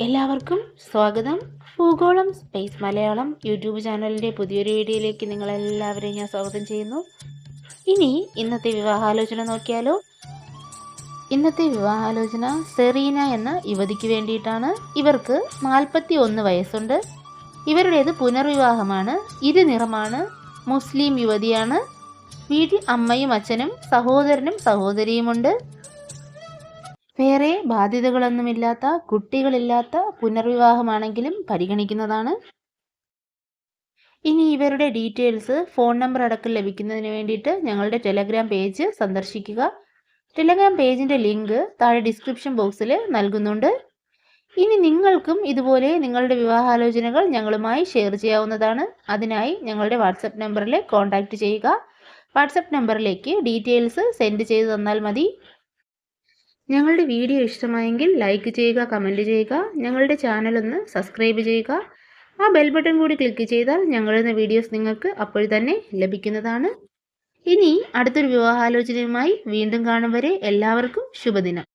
എല്ലാവർക്കും സ്വാഗതം. ഭൂഗോളം space Malayalam YouTube ചാനലിന്റെ പുതിയൊരു വീഡിയോയിലേക്ക് നിങ്ങളെല്ലാവരെയും ഞാൻ സ്വാഗതം ചെയ്യുന്നു. ഇനി ഇന്നത്തെ വിവാഹാലോചന നോക്കിയാലോ? ഇന്നത്തെ വിവാഹാലോചന സെറീന എന്ന യുവതിക്ക് വേണ്ടിയിട്ടാണ്. ഇവർക്ക് നാൽപ്പത്തി ഒന്ന് വയസ്സുണ്ട്. ഇവരുടേത് പുനർവിവാഹമാണ്. ഇരുനിറമാണ്. മുസ്ലിം യുവതിയാണ്. വീട്ടിൽ അമ്മയും അച്ഛനും സഹോദരനും സഹോദരിയുമുണ്ട്. വേറെ ബാധ്യതകളൊന്നുമില്ലാത്ത കുട്ടികളില്ലാത്ത പുനർവിവാഹമാണെങ്കിലും പരിഗണിക്കുന്നതാണ്. ഇനി ഇവരുടെ ഡീറ്റെയിൽസ് ഫോൺ നമ്പർ അടക്കം ലഭിക്കുന്നതിന് വേണ്ടിയിട്ട് ഞങ്ങളുടെ ടെലഗ്രാം പേജ് സന്ദർശിക്കുക. ടെലഗ്രാം പേജിന്റെ ലിങ്ക് താഴെ ഡിസ്ക്രിപ്ഷൻ ബോക്സിൽ നൽകുന്നുണ്ട്. ഇനി നിങ്ങൾക്കും ഇതുപോലെ നിങ്ങളുടെ വിവാഹാലോചനകൾ ഞങ്ങളുമായി ഷെയർ ചെയ്യാവുന്നതാണ്. അതിനായി ഞങ്ങളുടെ വാട്സപ്പ് നമ്പറിൽ കോൺടാക്റ്റ് ചെയ്യുക. വാട്സപ്പ് നമ്പറിലേക്ക് ഡീറ്റെയിൽസ് സെൻഡ് ചെയ്ത് തന്നാൽ മതി. ഞങ്ങളുടെ വീഡിയോ ഇഷ്ടമായെങ്കിൽ ലൈക്ക് ചെയ്യുക കമന്റ് ചെയ്യുക ഞങ്ങളുടെ ചാനൽ ഒന്ന് സബ്സ്ക്രൈബ് ചെയ്യുക. ആ ബെൽ ബട്ടൺ കൂടി ക്ലിക്ക് ചെയ്താൽ ഞങ്ങളുടെ വീഡിയോസ് നിങ്ങൾക്ക് അപ്പോൾ തന്നെ ലഭിക്കുന്നതാണ്. ഇനി അടുത്തൊരു വിവാഹാലോചനയുമായി വീണ്ടും കാണും വരെ എല്ലാവർക്കും ശുഭദിനം.